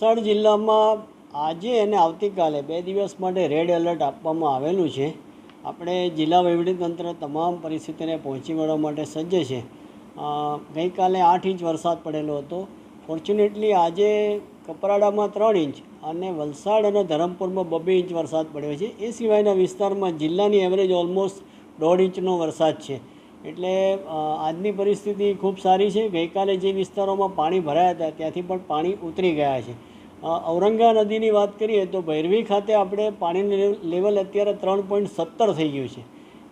વલસાડ જિલ્લામાં આજે અને આવતીકાલે બે દિવસ માટે રેડ એલર્ટ આપવામાં આવેલું છે. આપણે જિલ્લા વહીવટીતંત્ર તમામ પરિસ્થિતિને પહોંચી વળવા માટે સજ્જ છે. ગઈકાલે આઠ ઇંચ વરસાદ પડેલો હતો. ફોર્ચ્યુનેટલી આજે કપરાડામાં ત્રણ ઇંચ અને વલસાડ અને ધરમપુરમાં બબ્બે ઇંચ વરસાદ પડ્યો છે. એ સિવાયના વિસ્તારમાં જિલ્લાની એવરેજ ઓલમોસ્ટ દોઢ ઇંચનો વરસાદ છે. એટલે આજની પરિસ્થિતિ ખૂબ સારી છે. ગઈકાલે જે વિસ્તારોમાં પાણી ભરાયા હતા, ત્યાંથી પણ પાણી ઉતરી ગયા છે. ઔરંગા નદીની વાત કરીએ તો ભૈરવી ખાતે આપણે પાણીનું લેવલ અત્યારે ત્રણ પોઈન્ટ સત્તર થઈ ગયું છે.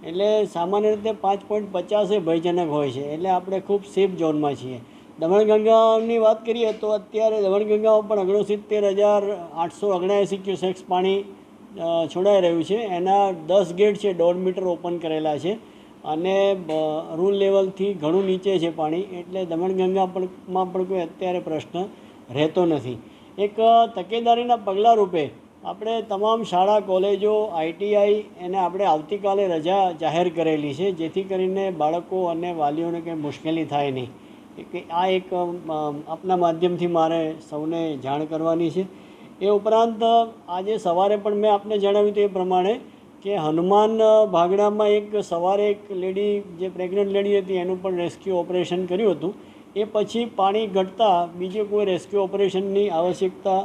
એટલે સામાન્ય રીતે પાંચ પોઈન્ટ પચાસે ભયજનક હોય છે. એટલે આપણે ખૂબ સેફ ઝોનમાં છીએ. દમણગંગાની વાત કરીએ તો અત્યારે દમણગંગામાં પણ ઓગણસિત્તેર હજાર આઠસો ઓગણએંસી ક્યુસેક્સ પાણી છોડાઈ રહ્યું છે. એના દસ ગેટ છે, દોઢ મીટર ઓપન કરેલા છે. અને રૂલ લેવલથી ઘણું નીચે છે પાણી. એટલે દમણગંગા પણ માં પણ કોઈ અત્યારે પ્રશ્ન રહેતો નથી. એક તકેદારીના પગલાં રૂપે આપણે તમામ શાળા, કોલેજો આઈટીઆઈ એને આપણે આવતીકાલે રજા જાહેર કરેલી છે, જેથી કરીને બાળકો અને વાલીઓને કંઈ મુશ્કેલી થાય નહીં. કે આ એક આપના માધ્યમથી મારે સૌને જાણ કરવાની છે. એ ઉપરાંત આજે સવારે પણ મેં આપને જણાવ્યું હતું એ પ્રમાણે કે હનુમાન ભાગડામાં એક સવારે એક લેડી, જે પ્રેગ્નન્ટ લેડી હતી, એનું પણ રેસ્ક્યુ ઓપરેશન કર્યું હતું. એ પછી પાણી ઘટતા બીજે કોઈ રેસ્ક્યુ ઓપરેશનની આવશ્યકતા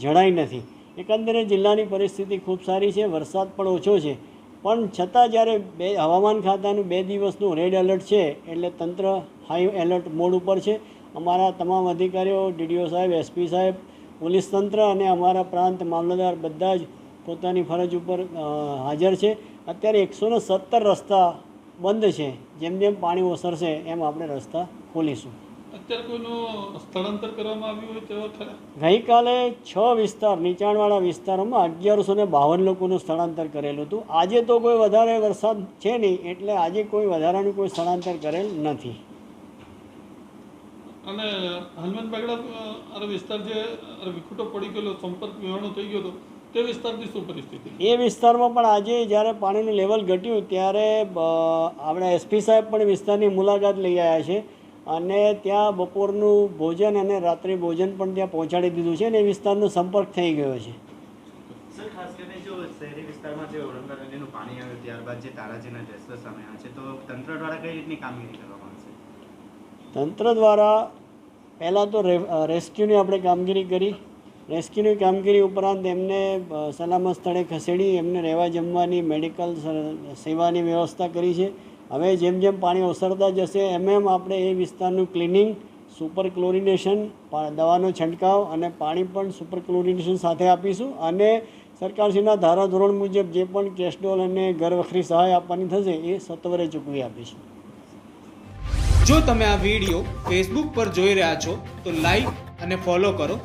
જણાઈ નથી. એકંદરે જિલ્લાની પરિસ્થિતિ ખૂબ સારી છે, વરસાદ પણ ઓછો છે. પણ છતાં જ્યારે બે હવામાન ખાતાનું બે દિવસનું રેડ એલર્ટ છે, એટલે તંત્ર હાઈ એલર્ટ મોડ ઉપર છે. અમારા તમામ અધિકારીઓ, ડીડીઓ સાહેબ, એસપી સાહેબ, પોલીસ તંત્ર અને અમારા પ્રાંત મામલતદાર બધા જ પોતાની ફરજ ઉપર હાજર છે. અત્યારે એકસો સત્તર રસ્તા બંધ છે જેમ જેમ પાણી ઓસરશે એમ આપણે રસ્તા ખોલીશું. અત્યારે કોઈનું સ્થળાંતર કરવામાં આવ્યું હોય તેવા ખરા? ગઈકાલે છ વિસ્તાર નીચાણવાળા વિસ્તારોમાં અગિયારસો ને બાવન લોકોનું સ્થળાંતર કરેલું હતું. આજે તો કોઈ વધારે વરસાદ છે નહીં એટલે આજે કોઈ વધારાનું કોઈ સ્થળાંતર કરેલ નથી. અને હનુમાન બાગડા વિસ્તાર જે વિખુટો વિખૂટો પડી ગયેલો સંપર્ક વિહોણો થઈ ગયો હતો તે વિસ્તારની શું પરિસ્થિતિ? એ વિસ્તારમાં પણ આજે જ્યારે પાણીનું લેવલ ઘટ્યું ત્યારે આપણે એસપી સાહેબ પણ વિસ્તારની મુલાકાત લઈ આવ્યા છે અને ત્યાં બપોરનું ભોજન અને રાત્રિ ભોજન પણ ત્યાં પહોંચાડી દીધું છે અને એ વિસ્તારનો સંપર્ક થઈ ગયો છે. ખાસ કરીને જો શહેરી વિસ્તારમાં જે ઔરંગા નદીનું પાણી આવ્યું ત્યારબાદ જે તારાજીના ટેસ્ટો સામે આવ્યા છે તો તંત્ર દ્વારા કઈ રીતની કામગીરી કરવામાં આવશે તંત્ર દ્વારા પહેલાં તો રે- રેસ્ક્યુની આપણે કામગીરી કરી. રેસ્ક્યુની કામગીરી ઉપરાંત એમને સલામત સ્થળે ખસેડી એમને રહેવા જમવાની મેડિકલ સેવાની વ્યવસ્થા કરી છે. હવે જેમ જેમ પાણી ઓસરતા જશે, એમ એમ આપણે એ વિસ્તારનું ક્લિનિંગ સુપર ક્લોરિનેશન દવાનો છંટકાવ અને પાણી પણ સુપર ક્લોરિનેશન સાથે આપીશું. અને સરકારશ્રીના ધારાધોરણ મુજબ જે પણ કેસ્ટોલ અને ઘરવખરી સહાય આપવાની થશે, એ સત્વરે ચૂકવી આપીશું. જો તમે આ વીડિયો ફેસબુક પર જોઈ રહ્યા છો, તો લાઈક અને ફોલો કરો.